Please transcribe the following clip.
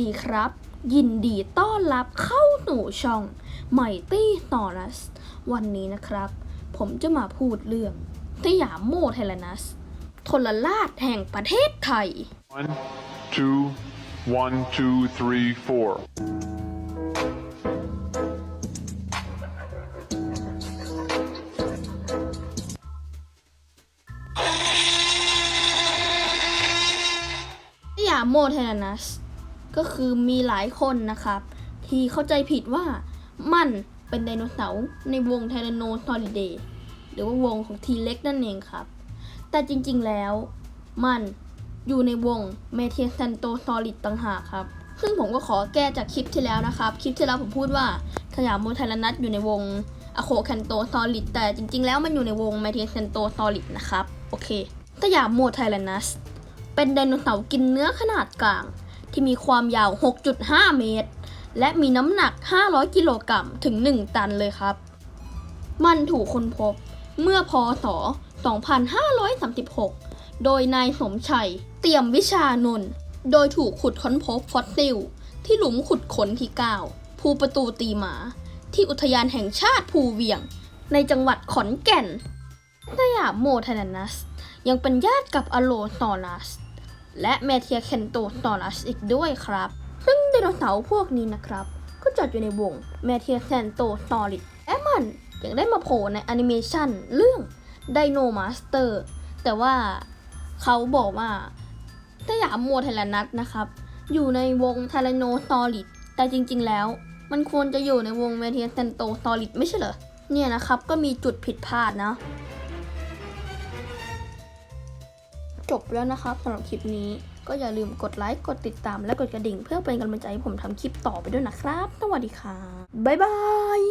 ดีครับ ยินดีต้อนรับเข้าหนูช่องไมตี้นอรัสวันนี้นะครับ ผมจะมาพูดเรื่องสยามโมเทลนัสทรราชแห่งประเทศไทย One, two, one, two, three, four. สยามโมเทลนัส ก็คือมีหลายคนนะครับ ที่เข้าใจผิดว่ามันเป็นไดโนเสาร์ในวงไทแรนโนซอริเดหรือว่าวงของทีเล็กนั่นเองครับ แต่จริงๆแล้วมันอยู่ในวงเมเทียซันโตซอริดต่างหากครับ ซึ่งผมก็ขอแก้จากคลิปที่แล้วนะครับ คลิปที่แล้วผมพูดว่าสยามโมไทรนัสอยู่ในวงอะโคแคนโตซอริดแต่จริงๆ แล้วมันอยู่ในวงเมเทียซันโตซอริดนะครับ โอเคสยามโมไทรนัสเป็นไดโนเสาร์กินเนื้อขนาดกลาง ที่มีความยาว 6.5 เมตร และมีน้ำหนัก 500 กิโลกรัมถึง 1 ตันเลยครับ มันถูกค้นพบเมื่อพศ 2536 โดยนายสมชัย เตี่ยมวิชานนท์โดยถูกขุดค้นพบฟอสซิล ที่หลุมขุดขนที่ 9 ภูประตูตีหมา ที่อุทยานแห่งชาติภูเวียง ในจังหวัดขอนแก่นสยามโมเทนัส ยังเป็นญาติกับอโลซอรัส และแมเทียเคนโตซอรัสอีกด้วยครับ ซึ่งไดโนเสาร์พวกนี้นะครับ ก็จัดอยู่ในวงแมเทียเคนโตซอริสและมันยังได้มาโผล่ในแอนิเมชันเรื่องไดโนมาสเตอร์แต่ว่าเขาบอกว่าสยามโมเทลนัสนะครับ อยู่ในวงทารโนซอริดแต่จริง ๆ แล้ว มันควรจะอยู่ในวงแมเทียเคนโตซอริดไม่ใช่เหรอ เนี่ยนะครับ ก็มีจุดผิดพลาดนะ จบแล้วนะครับสำหรับคลิปนี้ก็อย่าลืมกดไลค์กดติดตามและกดกระดิ่ง เพื่อเป็นกำลังใจให้ผมทำคลิปต่อไปด้วยนะครับ สวัสดีค่ะ บ๊ายบาย